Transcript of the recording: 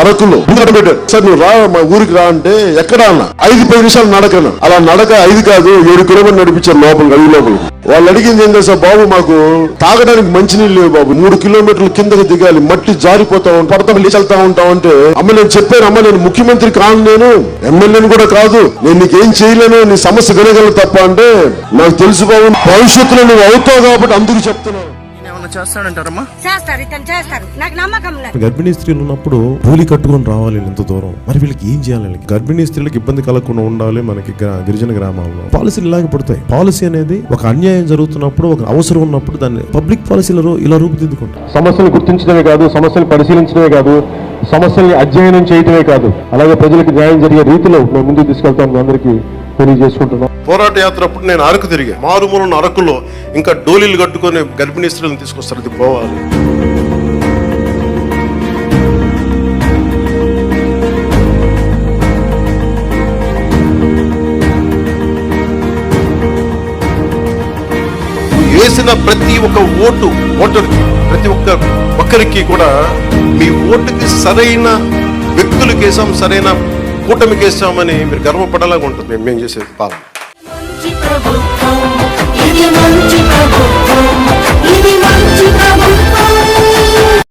అరకులో. పెట్టాడు సార్ నువ్వు రా మా ఊరికి రా అంటే ఎక్కడ అన్న. ఐదు పది నిమిషాలు నడకను. అలా నడక ఐదు కాదు ఏడు కిలోమీటర్ నడిపించారు లోపల అడవి లోపల. వాళ్ళు అడిగింది ఏం సార్ బాబు మాకు తాగడానికి మంచినీళ్ళు లేవు బాబు. మూడు కిలోమీటర్లు కిందకి దిగాలి. మట్టి జారిపోతా ఉంటాం పడతాం లేచి వెళ్తా ఉంటాం అంటే అమ్మ నేను చెప్పాను అమ్మ నేను ముఖ్యమంత్రి కాను నేను. ఎమ్మెల్యేని కూడా కాదు. నేను నీకేం చేయలేను నీ సమస్య వినగలను తప్ప అంటే నాకు తెలుసు బాబు. భవిష్యత్తులో నువ్వు అవుతావు కాబట్టి అందుకు చెప్తున్నావు చేస్తాడంటారమ్మా? చేస్తారు ఇతను చేస్తారు. నాకు నమ్మకం లేదు. గర్భిణీ స్త్రీలు ఉన్నప్పుడు కూలి కట్టుకొని రావాలి ఇంత దూరం. మరి వీళ్ళకి ఏం చేయాలి? గర్భిణీ స్త్రీలకు ఇబ్బంది కలగకుండా ఉండాలి మనకి గ్రా- గిరిజన గ్రామాల్లో. పాలసీలు ఇలాగే పడతాయి. పాలసీ అనేది ఒక అన్యాయం జరుగుతున్నప్పుడు ఒక అవసరం ఉన్నప్పుడు దాన్ని పబ్లిక్ పాలసీలు ఇలా రూపుదిద్దుకుంటాం సమస్యలు గుర్తించడమే కాదు సమస్యలు పరిశీలించడమే కాదు సమస్యల్ని అధ్యయనం చేయడమే కాదు. అలాగే ప్రజలకు న్యాయం జరిగే రీతిలో మేము ముందుకు తీసుకెళ్తాం అందరికీ. తెలియజేసుకుంటున్నాం పోరాట యాత్ర అప్పుడు నేను అరకు తిరిగా. మారుమూల అరకులో ఇంకా డోలీలు కట్టుకొని గర్భిణీ స్త్రీలను తీసుకొస్తారు. ఇది పోవాలి. వేసిన ప్రతి ఒక్క ఓటు ఓటర్కి ప్రతి ఒక్క ఒక్కరికి కూడా మీ ఓటుకి సరైన వ్యక్తులు వేసాం సరైన కూటమికి వేసామని మీరు గర్వపడేలాగా ఉంటుంది. మేము మేము చేసేది? పాలన